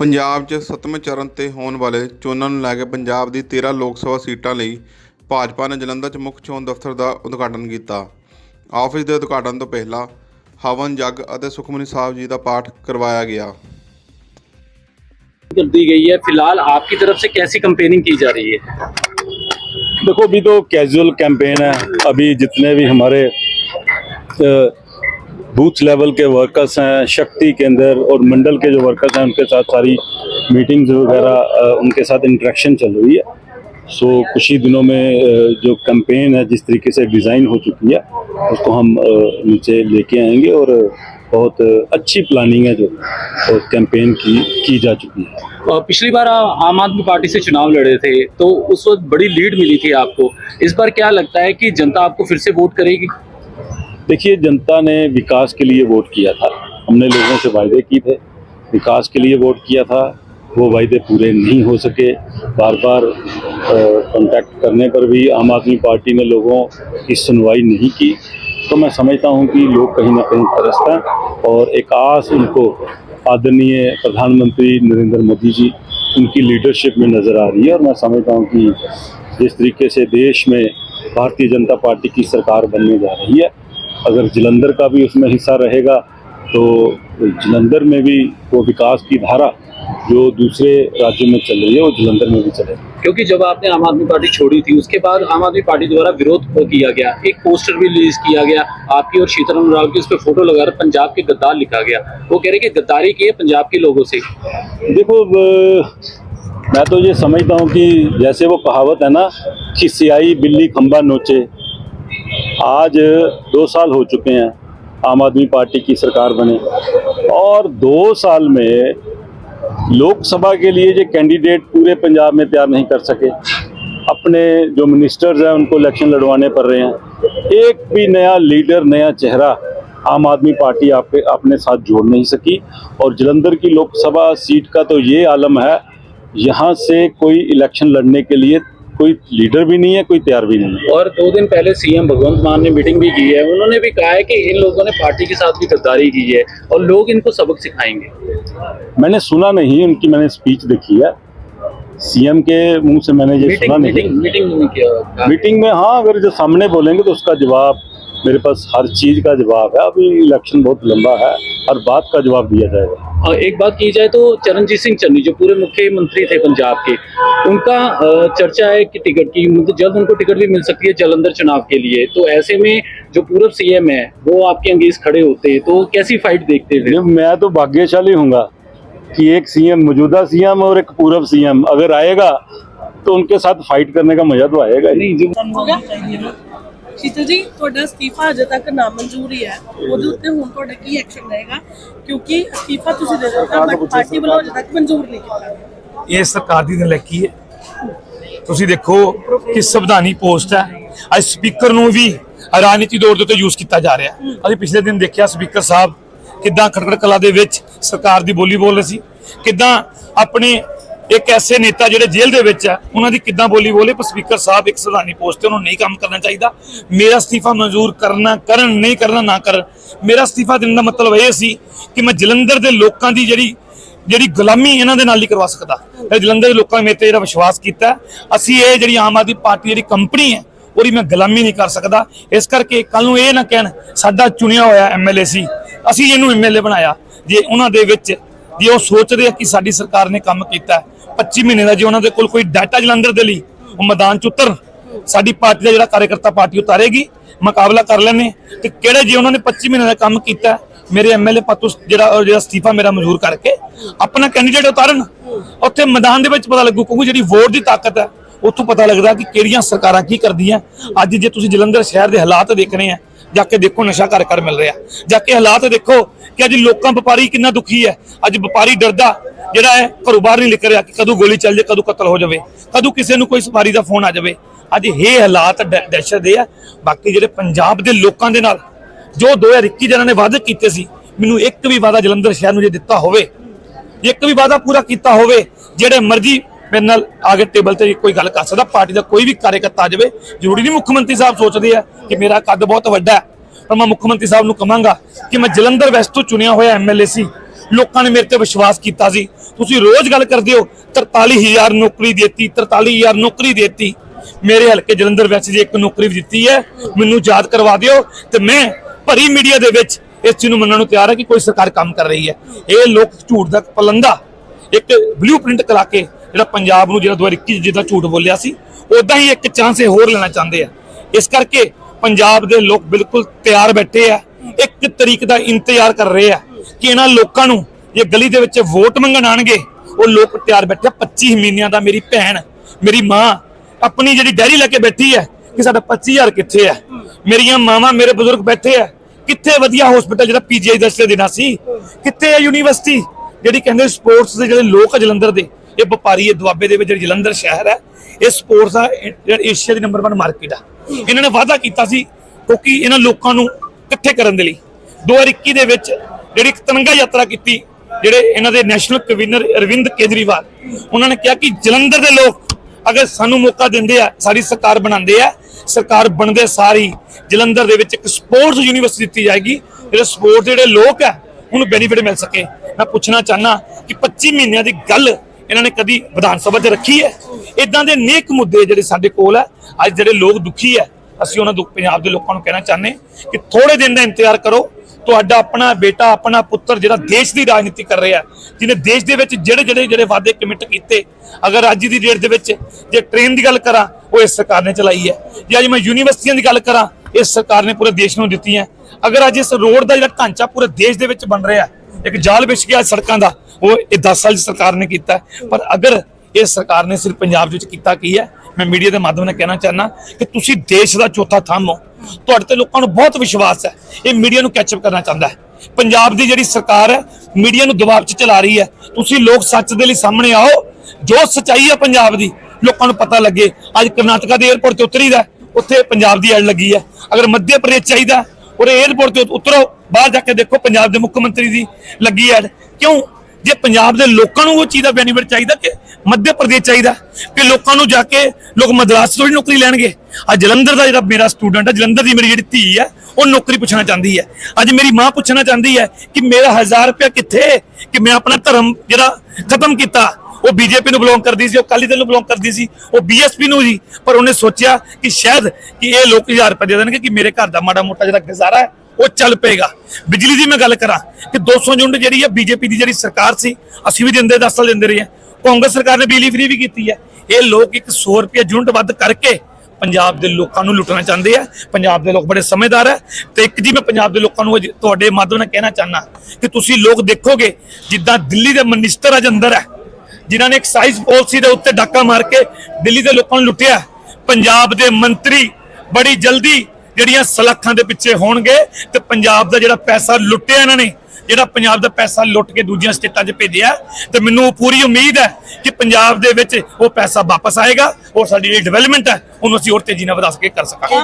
ਪੰਜਾਬ 'ਚ ਸੱਤਵੇਂ ਚਰਨ ਤੇ ਹੋਣ ਵਾਲੇ ਚੋਣਾਂ ਨੂੰ ਲੈ ਕੇ ਪੰਜਾਬ ਦੀ 13 ਲੋਕ ਸਭਾ ਸੀਟਾਂ ਲਈ ਭਾਜਪਾ ਨੇ ਜਲੰਧਰ 'ਚ ਮੁੱਖ ਚੋਣ ਦਫ਼ਤਰ ਦਾ ਉਦਘਾਟਨ ਕੀਤਾ ਆਫਿਸ ਦੇ ਉਦਘਾਟਨ ਤੋਂ ਪਹਿਲਾਂ ਹਵਨ ਜਗ ਅਤੇ ਸੁਖਮਨੀ ਸਾਹਿਬ ਜੀ ਦਾ ਪਾਠ ਕਰਵਾਇਆ ਗਿਆ कर दी गई है फिलहाल आपकी तरफ से कैसी कंपेनिंग की जा रही है देखो अभी तो कैजुअल कैंपेन है अभी जितने भी हमारे अ, बूथ लेवल के वर्कर्स हैं शक्ति के अंदर और मंडल के जो वर्कर्स हैं, उनके साथ सारी मीटिंग्स वगैरह उनके साथ इंट्रैक्शन चल रही है। सो कुछ ही दिनों में जो कैंपेन है, जिस तरीके से डिज़ाइन हो चुकी है, उसको हम नीचे लेके आएँगे और बहुत अच्छी प्लानिंग है जो, और कैंपेन की की जा चुकी है। पिछली बार आम आदमी पार्टी से चुनाव लड़े थे तो उस वक्त बड़ी लीड मिली थी आपको। इस बार क्या लगता है कि जनता आपको फिर से वोट करेगी? देखिए, जनता ने विकास के लिए वोट किया था। हमने लोगों से वायदे किए थे। विकास के लिए वोट किया था। वो वायदे पूरे नहीं हो सके। बार बार कांटेक्ट करने पर भी आम आदमी पार्टी ने लोगों की सुनवाई नहीं की। तो मैं समझता हूँ कि लोग कहीं ना कहीं त्रस्त हैं और एक आस उनको आदरणीय प्रधानमंत्री नरेंद्र मोदी जी, उनकी लीडरशिप में नज़र आ रही है और मैं समझता हूँ कि जिस तरीके से देश में भारतीय जनता पार्टी की सरकार बनने जा रही है अगर जलंधर का भी उसमें हिस्सा रहेगा तो जलंधर में भी वो विकास की धारा जो दूसरे राज्यों में चल रही है वो जलंधर में भी चलेगी। क्योंकि जब आपने आम आदमी पार्टी छोड़ी थी उसके बाद आम आदमी पार्टी द्वारा विरोध किया गया? एक पोस्टर भी रिलीज़ किया गया आपकी और शीतरम राव की उस पर फ़ोटो लगाकर पंजाब के गद्दार लिखा गया। वो कह रहे कि गद्दारी की है पंजाब के लोगों से। देखो मैं तो ये समझता हूँ कि जैसे वो कहावत है ना कि सियाई बिल्ली खंबा नोचे आज दो साल हो चुके हैं आम आदमी पार्टी की सरकार बने। और दो साल में लोकसभा के लिए जो कैंडिडेट पूरे पंजाब में तैयार नहीं कर सके। अपने जो मिनिस्टर्स हैं, उनको इलेक्शन लड़वाने पड़ रहे हैं। एक भी नया लीडर नया चेहरा आम आदमी पार्टी आपके अपने साथ जोड़ नहीं सकी। और जलंधर की लोकसभा सीट का तो ये आलम है, यहाँ से कोई इलेक्शन लड़ने के लिए कोई लीडर भी नहीं है कोई तैयार भी नहीं है। और दो दिन पहले सीएम भगवंत मान ने मीटिंग भी की है। उन्होंने भी कहा है कि इन लोगों ने पार्टी के साथ भी गद्दारी की है और लोग इनको सबक सिखाएँगे। मैंने सुना नहीं उनकी मैंने स्पीच देखी है। सीएम के मुँह से मैंने ये मीटिंग सुना नहीं मीटिंग मीटिंग में किया। मीटिंग में हाँ अगर जो सामने बोलेंगे तो उसका जवाब मेरे पास हर चीज़ का जवाब है। अभी इलेक्शन बहुत लंबा है हर बात का जवाब दिया जाएगा। एक बात की जाए तो चरणजीत सिंह चन्नी जो पूरे मुख्यमंत्री थे पंजाब के उनका चर्चा है कि टिकट की मतलब जल्द उनको टिकट भी मिल सकती है जलंधर चुनाव के लिए। तो ऐसे में जो पूर्व सीएम है वो आपके अंगेज खड़े होते हैं तो कैसी फाइट देखते हैं? मैं तो भाग्यशाली हूँ कि एक सीएम मौजूदा सीएम और एक पूर्व सीएम अगर आएगा तो उनके साथ फाइट करने का मज़ा तो आएगा नहीं ਸ਼ੀਤਲ ਜੀ ਤੁਹਾਡਾ ਅਸਤੀਫਾ ਅਜੇ ਤੱਕ ਨਾਮਨਜ਼ੂਰ ਹੀ ਹੈ। ਉਹਦੇ ਉੱਤੇ ਹੁਣ ਤੁਹਾਡਾ ਕੀ ਐਕਸ਼ਨ ਰਹੇਗਾ? ਕਿਉਂਕਿ ਅਸਤੀਫਾ ਤੁਸੀਂ ਦੇ ਦਿੱਤਾ ਬਟ ਪਾਰਟੀ ਵੱਲੋਂ ਅਜੇ ਤੱਕ ਮਨਜ਼ੂਰ ਨਹੀਂ ਕੀਤਾ। ਇਹ ਸਰਕਾਰ ਦੀ ਨਲੈਕੀ ਹੈ। ਤੁਸੀਂ ਦੇਖੋ ਕਿ ਸੰਵਿਧਾਨੀ ਪੋਸਟ ਹੈ। ਅੱਜ ਸਪੀਕਰ ਨੂੰ ਵੀ ਰਾਜਨੀਤੀ ਦੌਰ ਦੇ ਉੱਤੇ ਯੂਜ਼ ਕੀਤਾ ਜਾ ਰਿਹਾ। ਅਸੀਂ ਪਿਛਲੇ ਦਿਨ ਦੇਖਿਆ ਸਪੀਕਰ ਸਾਹਿਬ ਕਿੱਦਾਂ ਖੜਕੜ ਕਲਾ ਦੇ ਵਿੱਚ ਸਰਕਾਰ ਦੀ ਬੋਲੀ ਬੋਲ ਰਹੇ ਸੀ। ਕਿੱਦਾਂ ਆਪਣੇ ਇੱਕ ਐਸੇ ਨੇਤਾ ਜਿਹੜੇ ਜੇਲ੍ਹ ਦੇ ਵਿੱਚ ਆ, ਉਹਨਾਂ ਦੀ ਕਿੱਦਾਂ ਬੋਲੀ ਬੋਲੇ? ਪਰ ਸਪੀਕਰ ਸਾਹਿਬ ਇੱਕ ਸੰਵਿਧਾਨੀ ਪੋਸਟ ਤੇ ਉਹਨੂੰ ਨਹੀਂ ਕੰਮ ਕਰਨਾ ਚਾਹੀਦਾ। ਮੇਰਾ ਅਸਤੀਫਾ ਮਨਜ਼ੂਰ ਕਰਨਾ, ਕਰਨ ਨਹੀਂ ਕਰਨਾ, ਨਾ ਕਰਨ ਮੇਰਾ ਅਸਤੀਫਾ ਦੇਣ ਦਾ ਮਤਲਬ ਇਹ ਸੀ ਕਿ ਮੈਂ ਜਲੰਧਰ ਦੇ ਲੋਕਾਂ ਦੀ ਜਿਹੜੀ ਜਿਹੜੀ ਗੁਲਾਮੀ ਇਹਨਾਂ ਦੇ ਨਾਲ ਨਹੀਂ ਕਰਵਾ ਸਕਦਾ। ਜਲੰਧਰ ਦੇ ਲੋਕਾਂ ਨੇ ਮੇਰੇ ਤੇ ਜਿਹੜਾ ਵਿਸ਼ਵਾਸ ਕੀਤਾ ਅਸੀਂ ਇਹ ਜਿਹੜੀ ਆਮ ਆਦਮੀ ਪਾਰਟੀ ਜਿਹੜੀ ਕੰਪਨੀ ਹੈ, ਉਹਦੀ ਮੈਂ ਗੁਲਾਮੀ ਨਹੀਂ ਕਰ ਸਕਦਾ। ਇਸ ਕਰਕੇ ਕੱਲ ਨੂੰ ਇਹ ਨਾ ਕਹਿਣ, ਸਾਡਾ ਚੁਣਿਆ ਹੋਇਆ ਐਮਐਲਏ ਸੀ, ਅਸੀਂ ਇਹਨੂੰ ਐਮਐਲਏ ਬਣਾਇਆ। ਜੇ ਉਹਨਾਂ ਦੇ ਵਿੱਚ ਜੇ ਉਹ ਸੋਚਦੇ ਆ ਕਿ ਸਾਡੀ ਸਰਕਾਰ ਨੇ ਕੰਮ ਕੀਤਾ ਹੈ, 25 ਮਹੀਨੇ ਦਾ ਜੇ ਉਹਨਾਂ ਦੇ ਕੋਲ ਕੋਈ ਡਾਟਾ ਜਲੰਧਰ ਦੇ ਲਈ ਉਹ ਮੈਦਾਨ ਚ ਉਤਰ ਸਾਡੀ ਪਾਰਟੀ ਦਾ ਜਿਹੜਾ ਕਾਰਜਕਰਤਾ ਪਾਰਟੀ ਉਤਾਰੇਗੀ ਮੁਕਾਬਲਾ ਕਰ ਲੈਣੇ ਤੇ ਕਿਹੜੇ ਜੇ ਉਹਨਾਂ ਨੇ 25 ਮਹੀਨੇ ਦਾ ਕੰਮ ਕੀਤਾ ਹੈ, ਮੇਰੇ ਐਮਐਲਏ ਪਾਤੂ ਜਿਹੜਾ ਉਹ ਜਿਹੜਾ ਅਸਤੀਫਾ ਮੇਰਾ ਮਨਜ਼ੂਰ ਕਰਕੇ ਆਪਣਾ ਕੈਂਡੀਡੇਟ ਉਤਾਰਨ। ਉੱਥੇ ਮੈਦਾਨ ਦੇ ਵਿੱਚ ਪਤਾ ਲੱਗੂ ਕਿਉਂਕਿ ਜਿਹੜੀ ਵੋਟ ਦੀ ਤਾਕਤ ਹੈ ਉੱਥੋਂ ਪਤਾ ਲੱਗਦਾ ਕਿ ਕਿਹੜੀਆਂ ਸਰਕਾਰਾਂ ਕੀ ਕਰਦੀਆਂ। ਅੱਜ ਜੇ ਤੁਸੀਂ ਜਲੰਧਰ ਸ਼ਹਿਰ ਦੇ ਹਾਲਾਤ ਦੇਖਣੇ ਆ ਜਾ ਕੇ ਦੇਖੋ ਨਸ਼ਾ ਘਰ ਘਰ ਮਿਲ ਰਿਹਾ। ਜਾ ਕੇ ਹਾਲਾਤ ਦੇਖੋ ਕਿ ਅੱਜ ਲੋਕਾਂ ਵਪਾਰੀ ਕਿੰਨਾ ਦੁਖੀ ਹੈ। ਅੱਜ ਵਪਾਰੀ ਡਰਦਾ, ਜਿਹੜਾ ਹੈ ਘਰੋਂ ਬਾਹਰ ਨਹੀਂ ਨਿਕਲ ਰਿਹਾ ਕਿ ਕਦੋਂ ਗੋਲੀ ਚੱਲ ਜਾਏ ਕਦੋਂ ਕਤਲ ਹੋ ਜਾਵੇ, ਕਦੋਂ ਕਿਸੇ ਨੂੰ ਕੋਈ ਸਵਾਰੀ ਦਾ ਫੋਨ ਆ ਜਾਵੇ। ਅੱਜ ਇਹ ਹਾਲਾਤ ਦ- ਦਹਿਸ਼ਤ ਦੇ ਆ। ਬਾਕੀ ਜਿਹੜੇ ਪੰਜਾਬ ਦੇ ਲੋਕਾਂ ਦੇ ਨਾਲ ਜੋ 2021 ਜਿਹਨਾਂ ਨੇ ਵਾਅਦੇ ਕੀਤੇ ਸੀ, ਮੈਨੂੰ ਇੱਕ ਵੀ ਵਾਅਦਾ ਜਲੰਧਰ ਸ਼ਹਿਰ ਨੂੰ ਜੇ ਦਿੱਤਾ ਹੋਵੇ, ਇੱਕ ਵੀ ਵਾਅਦਾ ਪੂਰਾ ਕੀਤਾ ਹੋਵੇ, ਜਿਹੜੇ ਮਰਜ਼ੀ ਮੇਰੇ ਨਾਲ ਆ ਕੇ ਟੇਬਲ ਤੇ ਕੋਈ ਗੱਲ ਕਰ ਸਕਦਾ ਪਾਰਟੀ ਦਾ ਕੋਈ ਵੀ ਕਾਰਜਕਰਤਾ ਆ ਜਾਵੇ, ਜ਼ਰੂਰੀ ਨਹੀਂ ਮੁੱਖ ਮੰਤਰੀ ਸਾਹਿਬ ਸੋਚਦੇ ਆ ਕਿ ਮੇਰਾ ਕੱਦ ਬਹੁਤ ਵੱਡਾ ਹੈ, ਪਰ ਮੈਂ ਮੁੱਖ ਮੰਤਰੀ ਸਾਹਿਬ ਨੂੰ ਕਹਾਂਗਾ ਕਿ ਮੈਂ ਜਲੰਧਰ ਵੈਸਟ ਤੋਂ ਚੁਣਿਆ ਹੋਇਆ ਐਮਐਲਏ ਸੀ, ਲੋਕਾਂ ਨੇ ਮੇਰੇ ਤੇ ਵਿਸ਼ਵਾਸ ਕੀਤਾ ਸੀ। ਤੁਸੀਂ ਰੋਜ਼ ਗੱਲ ਕਰਦੇ ਹੋ 43000 ਨੌਕਰੀ ਦੇਤੀ 43000 ਨੌਕਰੀ ਦਿੱਤੀ। ਮੇਰੇ ਹਲਕੇ ਜਲੰਧਰ ਵੈਸਟ ਜੇ ਇੱਕ ਨੌਕਰੀ ਵੀ ਦਿੱਤੀ ਹੈ, ਮੈਨੂੰ ਯਾਦ ਕਰਵਾ ਦਿਓ ਤੇ ਮੈਂ ਭਰੀ ਮੀਡੀਆ ਦੇ ਵਿੱਚ ਇਸ ਚੀਜ਼ ਨੂੰ ਮੰਨਣ ਨੂੰ ਤਿਆਰ ਹਾਂ ਕਿ ਕੋਈ ਸਰਕਾਰ ਕੰਮ ਕਰ ਰਹੀ ਹੈ। ਇਹ ਲੋਕ ਝੂਠ ਦਾ ਪਲੰਦਾ, ਇੱਕ ਬਲੂਪ੍ਰਿੰਟ ਕਰਾ ਕੇ ਜਿਹੜਾ ਪੰਜਾਬ ਨੂੰ ਜਿਹੜਾ 2021 ਚ ਜਿੱਦਾਂ ਝੂਠ ਬੋਲਿਆ ਸੀ ਉਦਾਂ ਹੀ ਇੱਕ ਚਾਂਸ ਇਹ ਹੋਰ ਲੈਣਾ ਚਾਹੁੰਦੇ ਆ। ਇਸ ਕਰਕੇ ਪੰਜਾਬ ਦੇ ਲੋਕ ਬਿਲਕੁਲ ਤਿਆਰ ਬੈਠੇ ਆ, ਇੱਕ ਤਰੀਕ ਦਾ ਇੰਤਜ਼ਾਰ ਕਰ ਰਹੇ ਆ ਕਿ ਇਹਨਾਂ ਲੋਕਾਂ ਨੂੰ ਜੇ ਗਲੀ ਦੇ ਵਿੱਚ ਵੋਟ ਮੰਗਣ ਆਣਗੇ ਉਹ ਲੋਕ ਤਿਆਰ ਬੈਠੇ ਆ। 25 ਮਹੀਨਿਆਂ ਦਾ ਮੇਰੀ ਭੈਣ, ਮੇਰੀ ਮਾਂ ਆਪਣੀ ਜਿਹੜੀ ਡੈਰੀ ਲੈ ਕੇ ਬੈਠੀ ਹੈ ਕਿ ਸਾਡਾ 25000 ਕਿੱਥੇ ਹੈ ਮੇਰੀਆਂ ਮਾਵਾਂ, ਮੇਰੇ ਬਜ਼ੁਰਗ ਬੈਠੇ ਆ, ਕਿੱਥੇ ਵਧੀਆ ਹਸਪੀਟਲ ਜਿਹੜਾ ਪੀਜੀਆਈ ਦਸਤੇ ਦੇਣਾ ਸੀ? ਕਿੱਥੇ ਹੈ ਯੂਨੀਵਰਸਿਟੀ ਜਿਹੜੀ ਕਹਿੰਦੇ ਸਪੋਰਟਸ ਦੇ ਜਿਹੜੇ ਲੋਕ ਆ ਜਲੰਧਰ ਦੇ ਇਹ ਵਪਾਰੀ, ਇਹ ਦੁਆਬੇ ਦੇ ਵਿੱਚ ਜਿਹੜੀ ਜਲੰਧਰ ਸ਼ਹਿਰ ਹੈ, ਇਹ ਸਪੋਰਟਸ ਦਾ ਜਿਹੜਾ ਏਸ਼ੀਆ ਦੀ ਨੰਬਰ 1 ਮਾਰਕੀਟ ਆ। ਇਹਨਾਂ ਨੇ ਵਾਅਦਾ ਕੀਤਾ ਸੀ ਕਿਉਂਕਿ ਇਹਨਾਂ ਲੋਕਾਂ ਨੂੰ ਇਕੱਠੇ ਕਰਨ ਦੇ ਲਈ। 2021 ਦੇ ਵਿੱਚ ਜਿਹੜੀ ਇੱਕ ਤਿਰੰਗਾ ਯਾਤਰਾ ਕੀਤੀ, ਜਿਹੜੇ ਇਹਨਾਂ ਦੇ ਨੈਸ਼ਨਲ ਕਨਵੀਨਰ ਅਰਵਿੰਦ ਕੇਜਰੀਵਾਲ, ਉਹਨਾਂ ਨੇ ਕਿਹਾ ਕਿ ਜਲੰਧਰ ਦੇ ਲੋਕ ਅਗਰ ਸਾਨੂੰ ਮੌਕਾ ਦਿੰਦੇ ਆ, ਸਾਡੀ ਸਰਕਾਰ ਬਣਾਉਂਦੇ ਆ, ਸਰਕਾਰ ਬਣਦੇ ਸਾਰੀ ਜਲੰਧਰ ਦੇ ਵਿੱਚ ਇੱਕ ਸਪੋਰਟਸ ਯੂਨੀਵਰਸਿਟੀ ਦਿੱਤੀ ਜਾਏਗੀ, ਜਿਹੜੇ ਸਪੋਰਟ ਜਿਹੜੇ ਲੋਕ ਆ, ਉਹਨੂੰ ਬੈਨੀਫਿਟ ਮਿਲ ਸਕੇ। ਮੈਂ ਪੁੱਛਣਾ ਚਾਹਨਾ ਕਿ 25 ਮਹੀਨਿਆਂ ਦੀ ਗੱਲ ਇਹਨਾਂ ਨੇ ਕਦੀ ਵਿਧਾਨ ਸਭਾ 'ਚ ਰੱਖੀ ਹੈ। ਇਦਾਂ ਦੇ ਨੇਕ ਮੁੱਦੇ ਜਿਹੜੇ ਸਾਡੇ ਕੋਲ ਹੈ, ਅੱਜ ਜਿਹੜੇ ਲੋਕ ਦੁਖੀ ਹੈ, ਅਸੀਂ ਉਹਨਾਂ ਦੁੱਖ ਪੰਜਾਬ ਦੇ ਲੋਕਾਂ ਨੂੰ ਕਹਿਣਾ ਚਾਹੁੰਦੇ ਕਿ ਥੋੜੇ ਦਿਨ ਦਾ ਇੰਤਜ਼ਾਰ ਕਰੋ। ਤੁਹਾਡਾ ਆਪਣਾ ਬੇਟਾ, ਆਪਣਾ ਪੁੱਤਰ ਜਿਹੜਾ ਦੇਸ਼ ਦੀ ਰਾਜਨੀਤੀ ਕਰ ਰਿਹਾ ਜਿਹਨੇ ਦੇਸ਼ ਦੇ ਵਿੱਚ ਜਿਹੜੇ ਜਿਹੜੇ ਜਿਹੜੇ ਵਾਅਦੇ ਕਮਿਟ ਕੀਤੇ, ਅਗਰ ਅੱਜ ਦੀ ਡੇਟ ਦੇ ਵਿੱਚ ਜੇ ਟ੍ਰੇਨ ਦੀ ਗੱਲ ਕਰਾਂ, ਉਹ ਇਸ ਸਰਕਾਰ ਨੇ ਚਲਾਈ ਹੈ। ਜੇ ਅੱਜ ਮੈਂ ਯੂਨੀਵਰਸਿਟੀਆਂ ਦੀ ਗੱਲ ਕਰਾਂ, ਇਸ ਸਰਕਾਰ ਨੇ ਪੂਰੇ ਦੇਸ਼ ਨੂੰ ਦਿੱਤੀਆਂ ਅਗਰ ਅੱਜ ਇਸ ਰੋਡ ਦਾ ਜਿਹੜਾ ਢਾਂਚਾ ਪੂਰੇ ਦੇਸ਼ ਦੇ ਵਿੱਚ ਬਣ ਰਿਹਾ ਇੱਕ ਜਾਲ ਵਿਛ ਗਿਆ ਸੜਕਾਂ ਦਾ, ਉਹ ਇਹ 10 ਸਾਲ ਦੀ ਸਰਕਾਰ ਨੇ ਕੀਤਾ। ਪਰ ਅਗਰ ਇਹ ਸਰਕਾਰ ਨੇ ਸਿਰਫ ਪੰਜਾਬ ਵਿੱਚ ਕੀਤਾ ਕੀ ਹੈ, ਮੈਂ ਮੀਡੀਆ ਦੇ ਮਾਧਿਅਮ ਨਾਲ ਕਹਿਣਾ ਚਾਹਨਾ ਕਿ ਤੁਸੀਂ ਦੇਸ਼ ਦਾ ਚੌਥਾ ਥੰਮ ਹੋ। ਤੁਹਾਡੇ ਤੇ ਲੋਕਾਂ ਨੂੰ ਬਹੁਤ ਵਿਸ਼ਵਾਸ ਹੈ, ਇਹ ਮੀਡੀਆ ਨੂੰ ਕੈਚਅਪ ਕਰਨਾ ਚਾਹੁੰਦਾ ਹੈ। ਪੰਜਾਬ ਦੀ ਜਿਹੜੀ ਸਰਕਾਰ ਹੈ, ਮੀਡੀਆ ਨੂੰ ਦਬਾਅ 'ਚ ਚਲਾ ਰਹੀ ਹੈ। ਤੁਸੀਂ ਲੋਕ ਸੱਚ ਦੇ ਲਈ ਸਾਹਮਣੇ ਆਓ, ਜੋ ਸਚਾਈ ਹੈ ਪੰਜਾਬ ਦੀ, ਲੋਕਾਂ ਨੂੰ ਪਤਾ ਲੱਗੇ। ਅੱਜ ਕਰਨਾਟਕਾ ਦੇ 에ਅਰਪੋਰਟ ਤੇ ਉਤਰੀਦਾ ਉੱਥੇ ਪੰਜਾਬ ਦੀ ਐਡ ਲੱਗੀ ਹੈ। ਅਗਰ ਮੱਧ ਪ੍ਰਦੇਸ਼ ਚਾਹੀਦਾ ਔਰ 에ਅਰਪੋਰਟ ਤੇ ਉਤਰੋ, ਬਾਹਰ ਜਾ ਕੇ ਦੇਖੋ ਪੰਜਾਬ ਦੇ ਮੁੱਖ ਮੰਤਰੀ ਦੀ ਲੱਗੀ ਐਡ ਕਿਉਂ? ਜੇ ਪੰਜਾਬ ਦੇ ਲੋਕਾਂ ਨੂੰ ਉਹ ਚੀਜ਼ ਦਾ ਬੈਨੀਫਿਟ ਚਾਹੀਦਾ ਕਿ ਮੱਧ ਪ੍ਰਦੇਸ਼ ਚਾਹੀਦਾ, ਕਿ ਲੋਕਾਂ ਨੂੰ ਜਾ ਕੇ ਲੋਕ ਮਦਰਾਸ ਤੋਂ ਹੀ ਨੌਕਰੀ ਲੈਣਗੇ। ਅੱਜ ਜਲੰਧਰ ਦਾ ਜਿਹੜਾ ਮੇਰਾ ਸਟੂਡੈਂਟ ਹੈ ਜਲੰਧਰ ਦੀ ਮੇਰੀ ਜਿਹੜੀ ਧੀ ਹੈ ਉਹ ਨੌਕਰੀ ਪੁੱਛਣਾ ਚਾਹੁੰਦੀ ਹੈ ਅੱਜ ਮੇਰੀ ਮਾਂ ਪੁੱਛਣਾ ਚਾਹੁੰਦੀ ਹੈ ਕਿ ਮੇਰਾ 1000 ਰੁਪਇਆ ਕਿੱਥੇ? ਕਿ ਮੈਂ ਆਪਣਾ ਧਰਮ ਜਿਹੜਾ ਖਤਮ ਕੀਤਾ ਉਹ ਬੀਜੇਪੀ ਨੂੰ ਬਿਲੋਂਗ ਕਰਦੀ ਸੀ, ਉਹ ਅਕਾਲੀ ਦਲ ਨੂੰ ਬਿਲੋਂਗ ਕਰਦੀ ਸੀ, ਉਹ ਬੀਐਸਪੀ ਨੂੰ ਸੀ ਪਰ ਉਹਨੇ ਸੋਚਿਆ ਕਿ ਸ਼ਾਇਦ ਕਿ ਇਹ ਲੋਕ 1000 ਰੁਪਏ ਦੇ ਦੇਣਗੇ ਕਿ ਮੇਰੇ ਘਰ ਦਾ ਮਾੜਾ ਮੋਟਾ ਜਿਹੜਾ ਗੁਜ਼ਾਰਾ ਹੈ, ਉਹ ਚੱਲ ਪਏਗਾ। ਬਿਜਲੀ ਦੀ ਮੈਂ ਗੱਲ ਕਰਾਂ ਕਿ 200 ਯੂਨਿਟ ਜਿਹੜੀ ਹੈ ਬੀਜੇਪੀ ਦੀ ਜਿਹੜੀ ਸਰਕਾਰ ਸੀ, ਅਸੀਂ ਵੀ ਦਿੰਦੇ 10 ਸਾਲ ਦਿੰਦੇ ਰਹੇ ਹਾਂ। ਕਾਂਗਰਸ ਸਰਕਾਰ ਨੇ ਬਿਜਲੀ ਫ੍ਰੀ ਵੀ ਕੀਤੀ ਹੈ। ਇਹ ਲੋਕ ਇੱਕ 100 ਰੁਪਏ ਯੂਨਿਟ ਵੱਧ ਕਰਕੇ ਪੰਜਾਬ ਦੇ ਲੋਕਾਂ ਨੂੰ ਲੁੱਟਣਾ ਚਾਹੁੰਦੇ ਆ। ਪੰਜਾਬ ਦੇ ਲੋਕ ਬੜੇ ਸਮਝਦਾਰ ਹੈ ਤੇ ਇੱਕ ਜੀ ਮੈਂ ਪੰਜਾਬ ਦੇ ਲੋਕਾਂ ਨੂੰ ਅੱਜ ਤੁਹਾਡੇ ਮਾਧਿਅਮ ਨਾਲ ਕਹਿਣਾ ਚਾਹਨਾ ਕਿ ਤੁਸੀਂ ਲੋਕ ਦੇਖੋਗੇ, ਜਿੱਦਾਂ ਦਿੱਲੀ ਦੇ ਮਨਿਸਟਰ ਅੱਜ ਅੰਦਰ ਹੈ ਜਿਨ੍ਹਾਂ ਨੇ ਐਕਸਾਈਜ਼ ਪਾਲਿਸੀ ਦੇ ਉੱਤੇ ਡਾਕਾ ਮਾਰ ਕੇ ਦਿੱਲੀ ਦੇ ਲੋਕਾਂ ਨੂੰ ਲੁੱਟਿਆ। ਪੰਜਾਬ ਦੇ ਮੰਤਰੀ ਬੜੀ ਜਲਦੀ ਜਿਹੜੀਆਂ ਸਲਾਖਾਂ ਦੇ ਪਿੱਛੇ ਹੋਣਗੇ ਤੇ ਪੰਜਾਬ ਦਾ ਜਿਹੜਾ ਪੈਸਾ ਲੁੱਟਿਆ ਇਹਨਾਂ ਨੇ, ਜਿਹੜਾ ਪੰਜਾਬ ਦਾ ਪੈਸਾ ਲੁੱਟ ਕੇ ਦੂਜੀਆਂ ਸਟੇਟਾਂ 'ਚ ਭੇਜਿਆ, ਤੇ ਮੈਨੂੰ ਪੂਰੀ ਉਮੀਦ ਹੈ ਕਿ ਪੰਜਾਬ ਦੇ ਵਿੱਚ ਉਹ ਪੈਸਾ ਵਾਪਸ ਆਏਗਾ ਔਰ ਸਾਡੀ ਜਿਹੜੀ ਡਿਵੈਲਪਮੈਂਟ ਹੈ, ਉਹਨੂੰ ਅਸੀਂ ਹੋਰ ਤੇਜ਼ੀ ਨਾਲ ਵਧਾ ਸਕੇ ਕਰ ਸਕਾਂਗੇ।